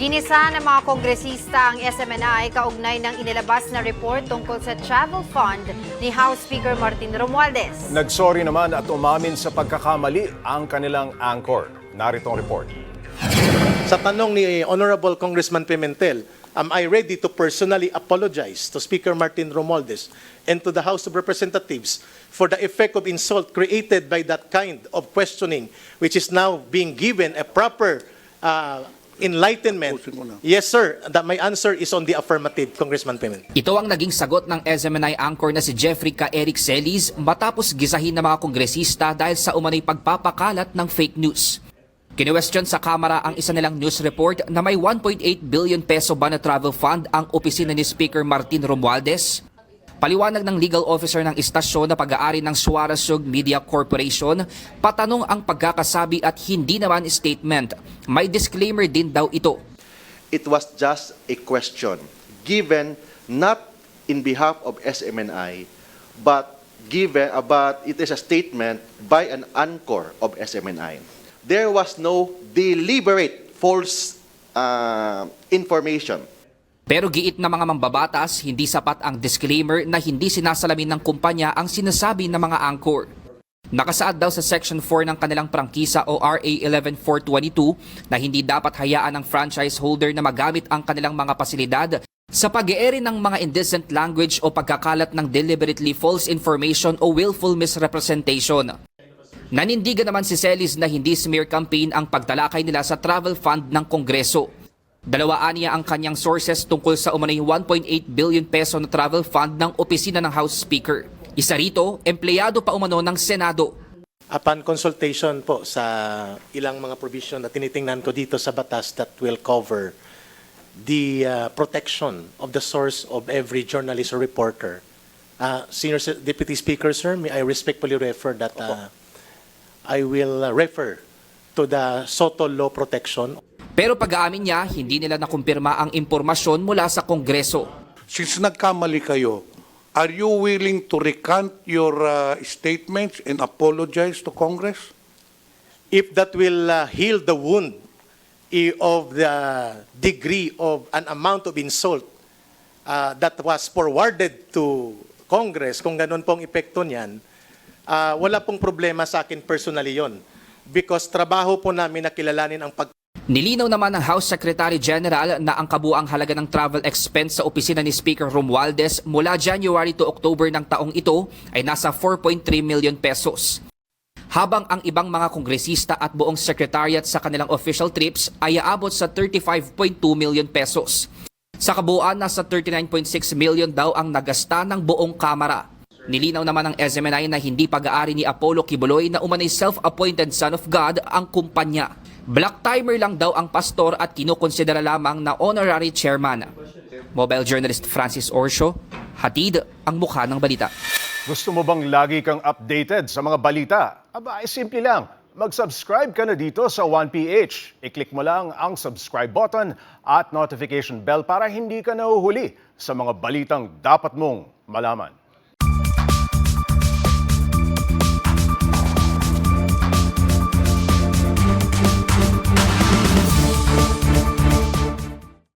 Ginisa ng mga kongresista ang SMNI kaugnay ng inilabas na report tungkol sa travel fund ni House Speaker Martin Romualdez. Nagsorry naman at umamin sa pagkakamali ang kanilang anchor. Narito ang report. Sa tanong ni Honorable Congressman Pimentel, am I ready to personally apologize to Speaker Martin Romualdez and to the House of Representatives for the effect of insult created by that kind of questioning, which is now being given a proper uh, enlightenment? Yes, sir. That my answer is on the affirmative, Congressman Pimentel. Ito ang naging sagot ng SMNI anchor na si Jeffrey K. Eric Celis matapos gisahin ng mga kongresista dahil sa umano'y pagpapakalat ng fake news. Kinwestiyon sa Kamara ang isa nilang news report na may 1.8 billion peso ba na travel fund ang opisina ni Speaker Martin Romualdez. Paliwanag ng legal officer ng istasyon na pag-aari ng Suarezug Media Corporation, patanong ang pagkakasabi at hindi naman statement. May disclaimer din daw ito. it was just a question given not in behalf of SMNI, but given, uh, but it is a statement by an anchor of SMNI. There was no deliberate false uh, information. Pero giit na mga mambabatas, hindi sapat ang disclaimer na hindi sinasalamin ng kumpanya ang sinasabi ng mga anchor. Nakasaad daw sa Section 4 ng kanilang prangkisa o RA 11422 na hindi dapat hayaan ng franchise holder na magamit ang kanilang mga pasilidad sa pag ng mga indecent language o pagkakalat ng deliberately false information o willful misrepresentation. Nanindigan naman si Celis na hindi smear campaign ang pagtalakay nila sa travel fund ng Kongreso. Dalawaan niya ang kanyang sources tungkol sa umano'y 1.8 billion peso na travel fund ng opisina ng House Speaker. Isa rito, empleyado pa umano ng Senado. Upon consultation po sa ilang mga provision na tinitingnan ko dito sa batas that will cover the uh, protection of the source of every journalist or reporter. Uh, Senior Se- Deputy Speaker, sir, may I respectfully refer that uh, I will uh, refer to the SOTO law protection Pero pag-aamin niya, hindi nila nakumpirma ang impormasyon mula sa Kongreso. Since nagkamali kayo, are you willing to recant your uh, statements and apologize to Congress? if that will uh, heal the wound of the degree of an amount of insult uh, that was forwarded to Congress, kung ganun pong epekto niyan, uh, wala pong problema sa akin personally yon. Because trabaho po namin na kilalanin ang pag Nilinaw naman ng House Secretary General na ang kabuang halaga ng travel expense sa opisina ni Speaker Romualdez mula January to October ng taong ito ay nasa 4.3 million pesos. Habang ang ibang mga kongresista at buong secretariat sa kanilang official trips ay aabot sa 35.2 million pesos. Sa kabuuan, nasa 39.6 million daw ang nagasta ng buong kamara. Nilinaw naman ng SMNI na hindi pag-aari ni Apollo Kibuloy na umanay self-appointed son of God ang kumpanya. Black timer lang daw ang pastor at kinukonsidera lamang na honorary chairman. Mobile journalist Francis Orsio, hatid ang mukha ng balita. Gusto mo bang lagi kang updated sa mga balita? Aba, ay simple lang. Mag-subscribe ka na dito sa 1PH. I-click mo lang ang subscribe button at notification bell para hindi ka nahuhuli sa mga balitang dapat mong malaman.